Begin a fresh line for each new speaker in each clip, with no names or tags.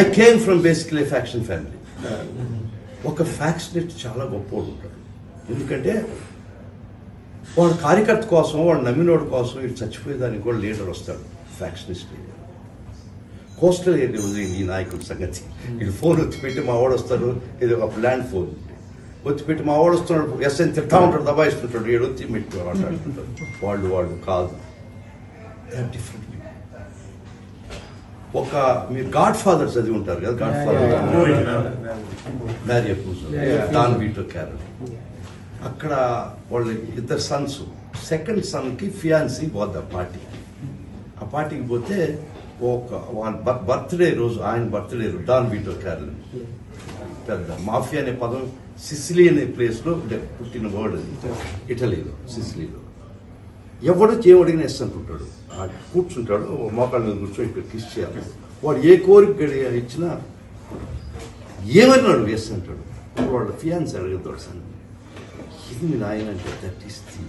I came from basically faction family ఒక ఫ్యాక్షనేట్ చాలా గొప్పవాడు ఉంటాడు ఎందుకంటే వాడు కార్యకర్త కోసం వాడు నమ్మినోడు కోసం ఇటు చచ్చిపోయేదానికి కూడా లీడర్ వస్తాడు ఫ్యాక్షనిస్ట్ లీడర్. కోస్టల్ ఏరియా ఉంది ఈ నాయకుల సంగతి. వీళ్ళు ఫోన్ వచ్చి పెట్టి మా వాడు వస్తాడు ఇది ఒక ల్యాండ్ ఫోన్ వచ్చి పెట్టి మా వాడు వస్తున్నాడు ఎస్ఎన్ తిట్టా ఉంటాడు దబాయిస్తుంటాడు ఏడు వచ్చి పెట్టి మాట్లాడుతుంటాడు. వాళ్ళు వాళ్ళు కాదు. డిఫరెంట్ ఒక మీరు గాడ్ ఫాదర్ చదివి ఉంటారు. కదా God father marry Don Vito క్యారల్ అక్కడ వాళ్ళ ఇద్దరు సన్స్ సెకండ్ సన్కి ఫియాన్సీ పోద్ది ఆ పార్టీ ఆ పార్టీకి పోతే ఒక బర్త్డే రోజు ఆయన బర్త్డే రోజు డాన్ వీటో క్యారల్ పెద్ద మాఫియా అనే పదం సిసిలీ అనే ప్లేస్లో పుట్టిన వర్డ్ అది. ఇటలీలో సిసిలీలో. ఎవడు చేయవడిగిన ఎస్ అంటుంటాడు కూర్చుంటాడు ఓ మోకాళ్ళ మీద కూర్చొని ఇక్కడ కిస్ చేయాలి. వాడు ఏ కోరిక ఇచ్చినా ఏమన్నాడు ఎస్ అంటాడు. వాళ్ళ ఫియాన్స్ అడుగుతాడు సార్ ఇది నాయన అంటే that is the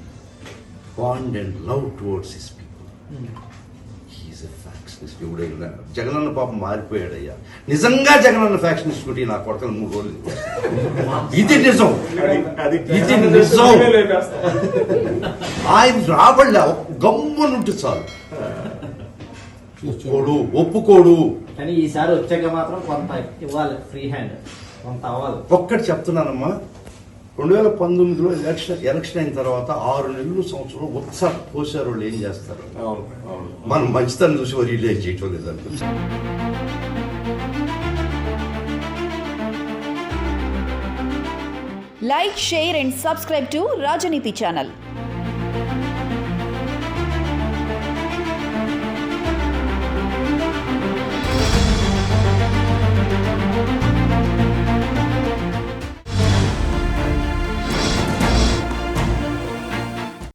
bond and love towards his people he is a factionist ఎవడైనా జగనన్న పాపం మారిపోయాడయ్యా. నిజంగా జగనన్న ఫ్యాక్షనిస్ట్ ఉంటే నా కొడకలు మూడు రోజులు ఇది నిజం. ఇది నిజం. ఆయన రాబడలే గమ్మునుంటే చాలు. చూసుకోడు ఒప్పుకోడు.
కానీ ఈసారి వచ్చాక మాత్రం కొంత ఇవ్వాలి ఫ్రీ హ్యాండ్ కొంత అవ్వాలి.
ఒక్కటి చెప్తున్నానమ్మా. రెండు వేల పంతొమ్మిదిలో ఎలక్షన్ ఎలక్షన్ అయిన తర్వాత ఆరు నెలలు సంవత్సరం ఉత్సాహ పోసారు వాళ్ళు ఏం చేస్తారు?
అవును అవును.
మనం మంచితనం చూసి వారు ఇల్లు ఏం చేయటం లేదనుకుంటా
Like, share and subscribe to Rajaniti channel.